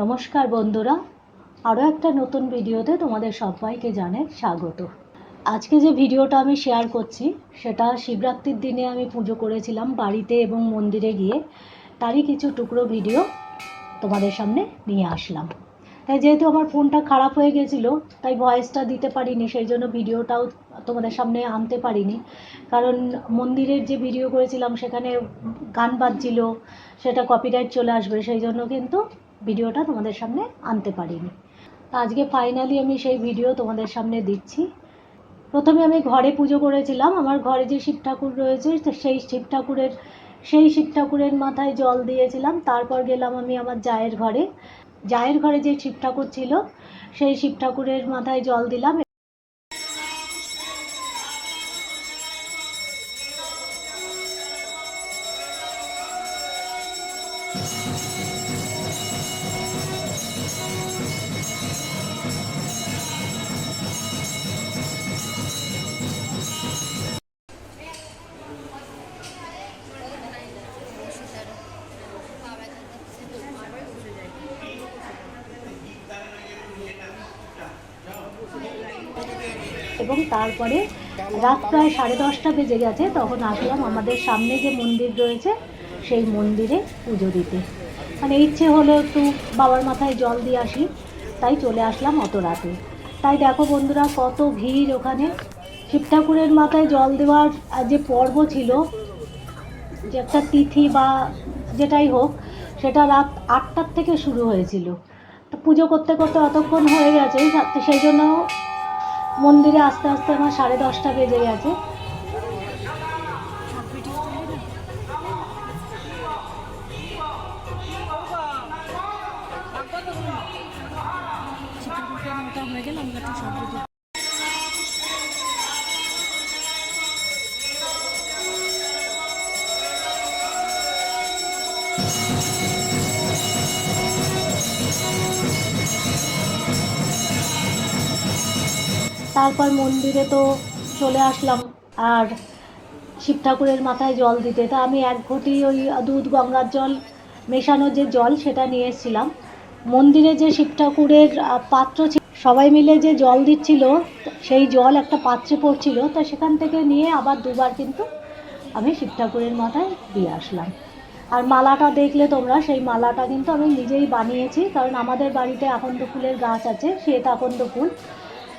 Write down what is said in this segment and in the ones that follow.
নমস্কার বন্ধুরা। আরও একটা নতুন ভিডিওতে তোমাদের সবাইকে জানাই স্বাগত। আজকে যে ভিডিওটা আমি শেয়ার করছি, সেটা শিবরাত্রির দিনে আমি পুজো করেছিলাম বাড়িতে এবং মন্দিরে গিয়ে। তারই কিছু টুকরো ভিডিও তোমাদের সামনে নিয়ে আসলাম। তাই যেহেতু আমার ফোনটা খারাপ হয়ে গেছিল, তাই ভয়েসটা দিতে পারিনি, সেই জন্য ভিডিওটাও তোমাদের সামনে আনতে পারিনি। কারণ মন্দিরের যে ভিডিও করেছিলাম, সেখানে গান বাজছিল, সেটা কপিরাইট চলে আসবে, সেই জন্য কিন্তু ভিডিওটা তোমাদের সামনে আনতে পারিনি। তা আজকে ফাইনালি আমি সেই ভিডিও তোমাদের সামনে দিচ্ছি। প্রথমে আমি ঘরে পুজো করেছিলাম। আমার ঘরে যে শিব ঠাকুর রয়েছে সেই শিব ঠাকুরের, সেই শিব ঠাকুরের মাথায় জল দিয়েছিলাম। তারপর গেলাম আমি আমার জায়ের ঘরে। জায়ের ঘরে যে শিব ঠাকুর ছিল, সেই শিব ঠাকুরের মাথায় জল দিলাম। এবং তারপরে রাত প্রায় সাড়ে দশটা বেজে গেছে, তখন আসলাম আমাদের সামনে যে মন্দির রয়েছে, সেই মন্দিরে পুজো দিতে। মানে ইচ্ছে হলো একটু বাবার মাথায় জল দিয়ে আসি, তাই চলে আসলাম অত রাতে। তাই দেখো বন্ধুরা, কত ভিড় ওখানে। শিব ঠাকুরের মাথায় জল দেওয়ার যে পর্ব ছিল, যে একটা তিথি বা যেটাই হোক, সেটা রাত আটটার থেকে শুরু হয়েছিল। পুজো করতে করতে অতক্ষণ হয়ে গেছে তো সেই জন্য মন্দিরে আস্তে আস্তে আমার সাড়ে দশটা বেজে গেছে। তারপর মন্দিরে তো চলে আসলাম। আর শিব ঠাকুরের মাথায় জল দিতে। তা আমি এক ঘটি ওই দুধ গঙ্গার জল মেশানো যে জল সেটা নিয়ে এসেছিলাম। মন্দিরে যে শিব ঠাকুরের পাত্র সবাই মিলে যে জল দিচ্ছিল, সেই জল একটা পাত্রে পড়ছিল, তা সেখান থেকে নিয়ে আবার দুবার কিন্তু আমি শিব ঠাকুরের মাথায় দিয়ে আসলাম। আর মালাটা দেখলে তোমরা, সেই মালাটা কিন্তু আমি নিজেই বানিয়েছি, কারণ আমাদের বাড়িতে আকন্দ ফুলের গাছ আছে, শ্বেত আকন্দ ফুল।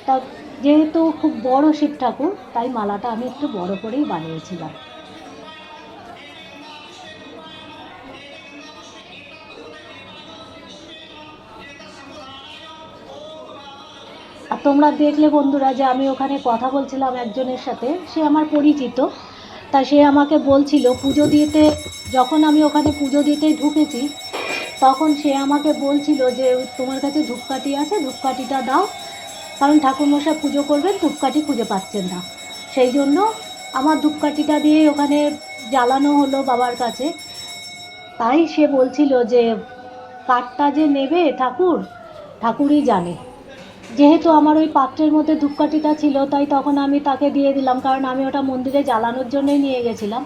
তা যেহেতু খুব বড় শিব ঠাকুর, তাই মালাটা আমি একটু বড় করেই বানিয়েছিলাম। আর তোমরা দেখলে বন্ধুরা যে আমি ওখানে কথা বলছিলাম একজনের সাথে, সে আমার পরিচিত। তা সে আমাকে বলছিল, পুজো দিতে যখন আমি ওখানে পুজো দিতে ঢুকেছি, তখন সে আমাকে বলছিল যে, তোমার কাছে ধূপকাঠি আছে, ধূপকাঠিটা দাও। কারণ ঠাকুরমশাই পুজো করবেন, ধূপকাঠি খুঁজে পাচ্ছেন না। সেই জন্য আমার ধূপকাঠিটা দিয়ে ওখানে জ্বালানো হলো বাবার কাছে। তাই সে বলছিল যে, কাঠটা যে নেবে ঠাকুর, ঠাকুরই জানে। যেহেতু আমার ওই পাত্রের মধ্যে ধূপকাঠিটা ছিল, তাই তখন আমি তাকে দিয়ে দিলাম, কারণ আমি ওটা মন্দিরে জ্বালানোর জন্যই নিয়ে গেছিলাম।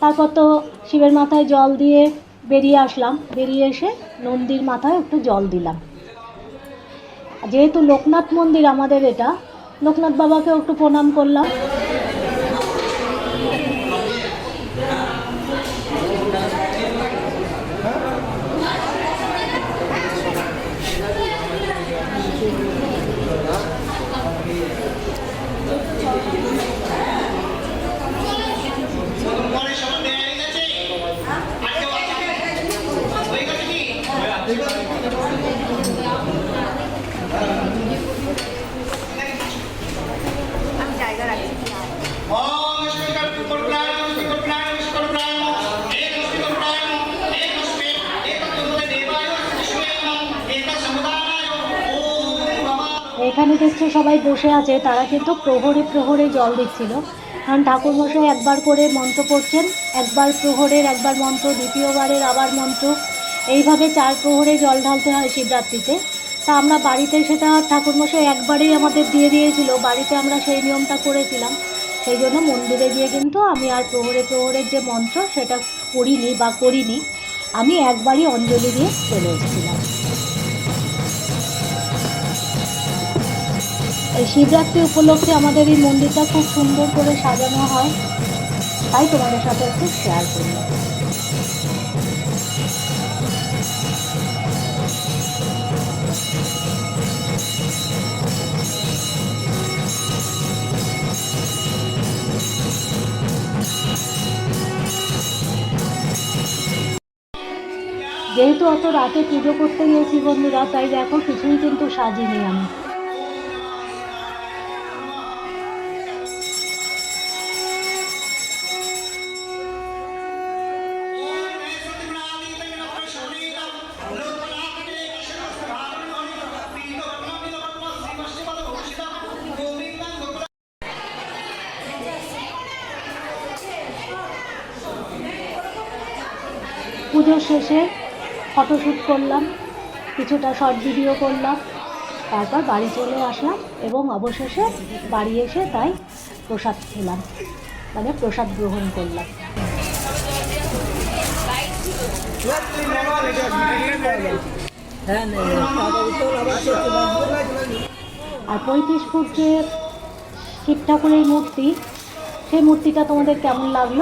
তারপর তো শিবের মাথায় জল দিয়ে বেরিয়ে আসলাম। বেরিয়ে এসে নন্দীর মাথায় একটু জল দিলাম। যেহেতু লোকনাথ মন্দির আমাদের এটা লোকনাথ বাবাকেও একটু প্রণাম করলাম। এখানে দেখছ সবাই বসে আছে, তারা কিন্তু প্রহরে প্রহরে জল দিচ্ছিল। কারণ ঠাকুরমশাই একবার করে মন্ত্র পড়ছেন, একবার প্রহরের, একবার মন্ত্র, দ্বিতীয়বারের আবার মন্ত্র। এইভাবে চার প্রহরে জল ঢালতে হয় শিবরাত্রিতে। তা আমরা বাড়িতে সেটা ঠাকুরমশাই একবারেই আমাদের দিয়ে দিয়েছিল, বাড়িতে আমরা সেই নিয়মটা করেছিলাম। সেই জন্য মন্দিরে গিয়ে কিন্তু আমি আর প্রহরে প্রহরের যে মন্ত্র সেটা পড়িনি বা করিনি। আমি একবারই অঞ্জলি দিয়ে চলে এসেছিলাম। শিবরাত্রি উপলক্ষে আমাদের এই মন্দিরটা খুব সুন্দর করে সাজানো হয়। তাই তোমাদের সাথে একটু শেয়ার করলাম যেহেতু অত রাতে পুজো করতে গিয়েছি বন্ধুরা, তাই দেখো কিছুই কিন্তু সাজিনি আমি। পুজোর শেষে ফটোশ্যুট করলাম, কিছুটা শর্ট ভিডিও করলাম, তারপর বাড়ি চলে আসলাম এবং অবশেষে বাড়ি এসে তাই প্রসাদ খেলাম মানে প্রসাদ গ্রহণ করলাম। আর পঁয়ত্রিশ ফুট যে শিব ঠাকুরের মূর্তি, সেই মূর্তিটা তোমাদের কেমন লাগল?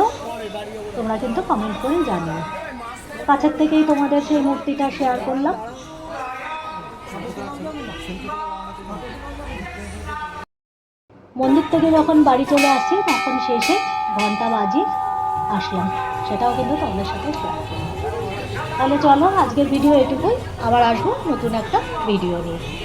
তোমরা কিন্তু কমেন্ট করে জানিও। কাছের থেকেই তোমাদের সেই মূর্তিটা শেয়ার করলাম। মন্দির থেকে যখন বাড়ি চলে আসছি, তখন শেষে ঘণ্টা বাজি আসলাম। সেটাও কিন্তু তোমাদের সাথে শেয়ার করলাম। তাহলে চলো, আজকের ভিডিও এটুকুই। আবার আসব নতুন একটা ভিডিও নিয়ে।